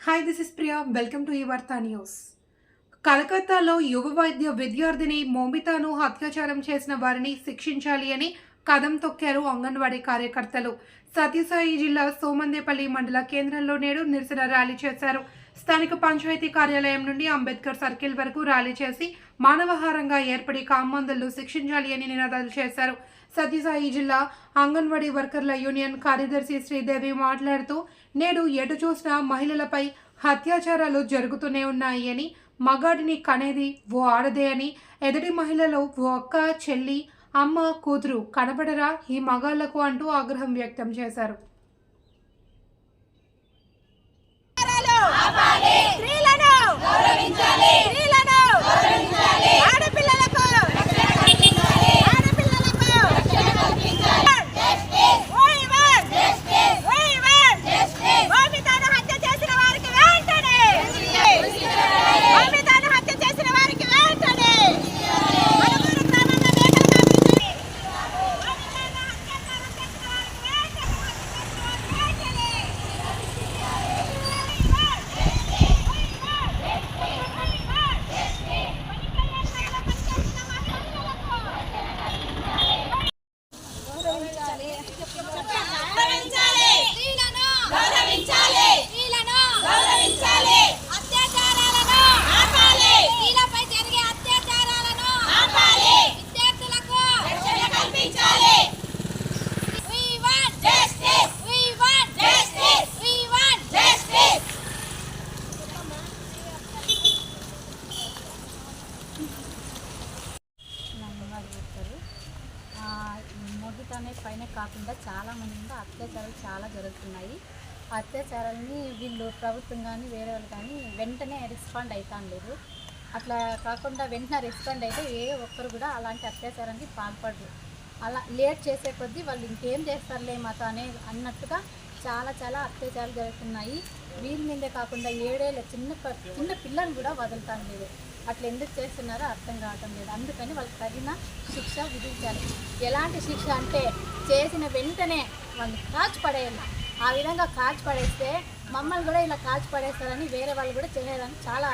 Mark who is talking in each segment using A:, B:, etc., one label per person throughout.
A: Hi this is Priya welcome to Yuvarta news కలకత్తాలో యువ వైద్య విద్యార్థిని మోమితాను అత్యాచారం చేసిన వారిని శిక్షించాలి అని కదం తొక్కారు అంగన్వాడీ కార్యకర్తలు. సత్యసాయి జిల్లా సోమందేపల్లి మండల కేంద్రంలో నేడు నిరసన ర్యాలీ చేశారు. స్థానిక పంచాయతీ కార్యాలయం నుండి అంబేద్కర్ సర్కిల్ వరకు ర్యాలీ చేసి మానవహారంగా ఏర్పడి కామ్మందులు శిక్షించాలి అని నినాదాలు చేశారు. సత్యసాయి జిల్లా అంగన్వాడీ వర్కర్ల యూనియన్ కార్యదర్శి శ్రీదేవి మాట్లాడుతూ నేడు ఎటు చూసినా మహిళలపై అత్యాచారాలు జరుగుతూనే ఉన్నాయి అని మగాడిని కనేది ఓ ఆడదే అని ఎదుటి మహిళలో ఓ అక్క చెల్లి అమ్మ కూతురు కనబడరా ఈ మగాళ్ళకు అంటూ ఆగ్రహం వ్యక్తం చేశారు.
B: మొగిత అనే పైన కాకుండా చాలా మంది మీద అత్యాచారాలు చాలా జరుగుతున్నాయి. ఆ అత్యాచారాలని వీళ్ళు ప్రభుత్వం కానీ వేరే వాళ్ళు కానీ వెంటనే రెస్పాండ్ అవుతాను లేదు అట్లా కాకుండా వెంటనే రెస్పాండ్ అయితే ఏ ఒక్కరు కూడా అలాంటి అత్యాచారానికి పాల్పడరు. అలా లేట్ చేసే కొద్దీ వాళ్ళు ఇంకేం చేస్తారులే మాతో అనే అన్నట్టుగా చాలా చాలా అత్యాచారాలు జరుగుతున్నాయి. వీరి మీదే కాకుండా ఏడేళ్ళ చిన్న చిన్న పిల్లలు కూడా వదులుతాను లేదు అట్లా ఎందుకు చేస్తున్నారో అర్థం కావటం లేదు. అందుకని వాళ్ళకి తగిన శిక్ష విధించాలి. ఎలాంటి శిక్ష అంటే చేసిన వెంటనే వాళ్ళని కాచి పడేయాలి. ఆ విధంగా కాచి పడేస్తే మమ్మల్ని కూడా ఇలా కాచి పడేస్తారని వేరే వాళ్ళు కూడా చేయడానికి చాలా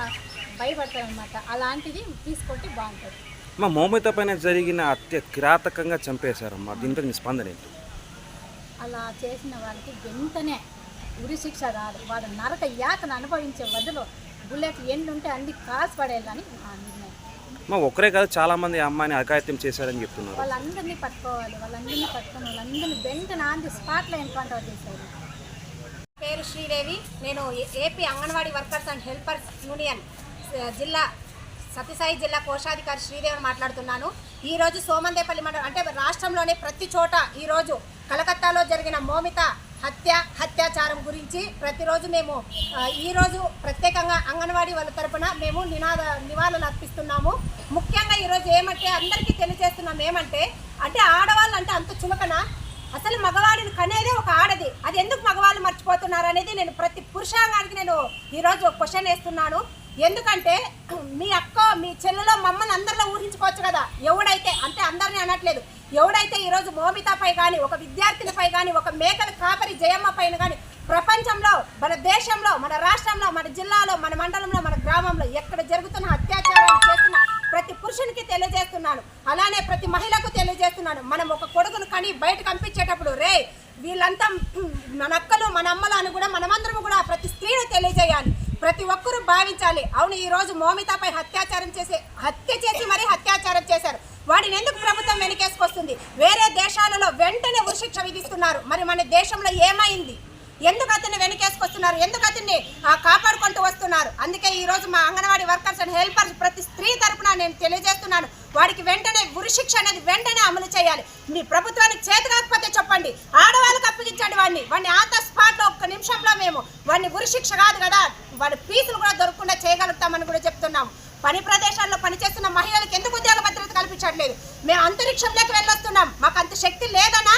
B: భయపడతారనమాట అలాంటిది తీసుకుంటే బాగుంటుంది.
C: మా మౌమిత పైన జరిగిన హత్య కిరాతకంగా చంపేశారమ్మా. దీనిపై మీ స్పందన ఏంటి?
B: అలా చేసిన వాళ్ళకి వెంటనే ఉరి శిక్ష కాదు వాడు నరక యాతను అనుభవించే బదులు బుల్లెట్ ఎన్ని ఉంటే అన్ని కాసు పడేయాలని నిర్ణయం.
C: మా ఒక్కరే కాదు చాలా మంది అమ్మాయిని అఘాయిత్యం చేశారని చెప్తున్నారు.
B: వాళ్ళందరినీ పట్టుకోవాలి వాళ్ళందరినీ పట్టుకొని వాళ్ళందరినీ వెంటనే ఆన్ ది స్పాట్లో ఎన్కౌంటర్ చేసేయాలి
D: పేరు శ్రీదేవి. నేను A- AP anganwadi workers and helpers union జిల్లా సత్యసాయి జిల్లా కోశాధికారి శ్రీదేవి మాట్లాడుతున్నాను. ఈ రోజు సోమందేపల్లి మండలం అంటే రాష్ట్రంలోనే ప్రతి చోట ఈరోజు కలకత్తాలో జరిగిన మోమిత హత్య హత్యాచారం గురించి ప్రతిరోజు మేము ఈరోజు ప్రత్యేకంగా అంగన్వాడీ వాళ్ళ తరపున మేము నినాద నివాళులు అర్పిస్తున్నాము. ముఖ్యంగా ఈరోజు ఏమంటే అందరికీ తెలియజేస్తున్నాం ఏమంటే అంటే ఆడవాళ్ళు అంటే అంత చులకన. అసలు మగవాడిని కనేదే ఒక ఆడది. అది ఎందుకు మగవాళ్ళు మర్చిపోతున్నారు అనేది నేను ప్రతి పురుషాంగానికి నేను ఈరోజు క్వశ్చన్ వేస్తున్నాను. ఎందుకంటే మీ అక్క మీ చెల్లెలో మమ్మల్ని అందరిలో ఊహించుకోవచ్చు కదా. ఎవడైతే అంటే అందరినీ అనట్లేదు. ఎవడైతే ఈరోజు మోమితాపై కానీ ఒక విద్యార్థినిపై కానీ ఒక మేకల కాపరి జయమ్మ పైన కానీ ప్రపంచంలో మన దేశంలో మన రాష్ట్రంలో మన జిల్లాలో మన మండలంలో మన గ్రామంలో ఎక్కడ జరుగుతున్న అత్యాచారాలు చేస్తున్న ప్రతి పురుషునికి తెలియజేస్తున్నాను. అలానే ప్రతి మహిళకు తెలియజేస్తున్నాను. మనం ఒక కొడుకును కానీ బయట పంపించేటప్పుడు రే వీళ్ళంతా మన అక్కలు మన అమ్మలు అని కూడా మనమందరం కూడా ప్రతి స్త్రీని తెలియజేయాలి. ప్రతి ఒక్కరూ భావించాలి. అవును ఈ రోజు మోమితాపై అత్యాచారం చేసే హత్య చేసి మరీ హత్య వాడిని ఎందుకు ప్రభుత్వం వెనకేసుకొస్తుంది? వేరే దేశాలలో వెంటనే ఉరిశిక్ష విధిస్తున్నారు. మరి మన దేశంలో ఏమైంది? ఎందుకు అతన్ని వెనకేసుకొస్తున్నారు? ఎందుకు అతన్ని కాపాడుకుంటూ వస్తున్నారు? అందుకే ఈ రోజు మా అంగన్వాడీ వర్కర్స్ అండ్ హెల్పర్స్ ప్రతి స్త్రీ తరపున నేను తెలియజేస్తున్నాను. వాడికి వెంటనే ఉరిశిక్ష అనేది వెంటనే అమలు చేయాలి. మీ ప్రభుత్వానికి చేతి కాకపోతే చెప్పండి. ఆడవాళ్ళకి అప్పగించండి వాడిని. వాడిని ఆత స్పాట్ ఒక్క నిమిషంలో మేము వాడిని ఉరిశిక్ష కాదు కదా వాడి ఫీజులు కూడా దొరకకుండా చేయగలుగుతామని కూడా చెప్తున్నాము. పని ప్రదేశాల్లో పనిచేస్తున్న మహిళలకు ఎందుకు ఉద్యోగ కల్పించట్లేదు. మేము అంతరిక్షంలోకి వెళ్ళొస్తున్నాం. మాకు అంత శక్తి లేదనా?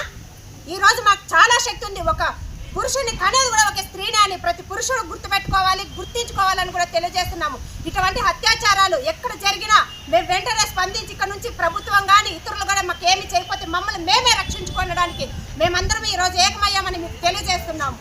D: ఈరోజు మాకు చాలా శక్తి ఉంది. ఒక పురుషుని కనేది కూడా ఒక స్త్రీనే అని ప్రతి పురుషుడు గుర్తుపెట్టుకోవాలి గుర్తించుకోవాలని కూడా తెలియజేస్తున్నాము. ఇటువంటి అత్యాచారాలు ఎక్కడ జరిగినా మేము వెంటనే స్పందించి ఇక్కడ నుంచి ప్రభుత్వం కానీ ఇతరులు కూడా మాకు ఏమి చేయకపోతే మమ్మల్ని మేమే రక్షించుకోవడానికి మేమందరం ఈ రోజు ఏకమయ్యామని మీకు తెలియజేస్తున్నాము.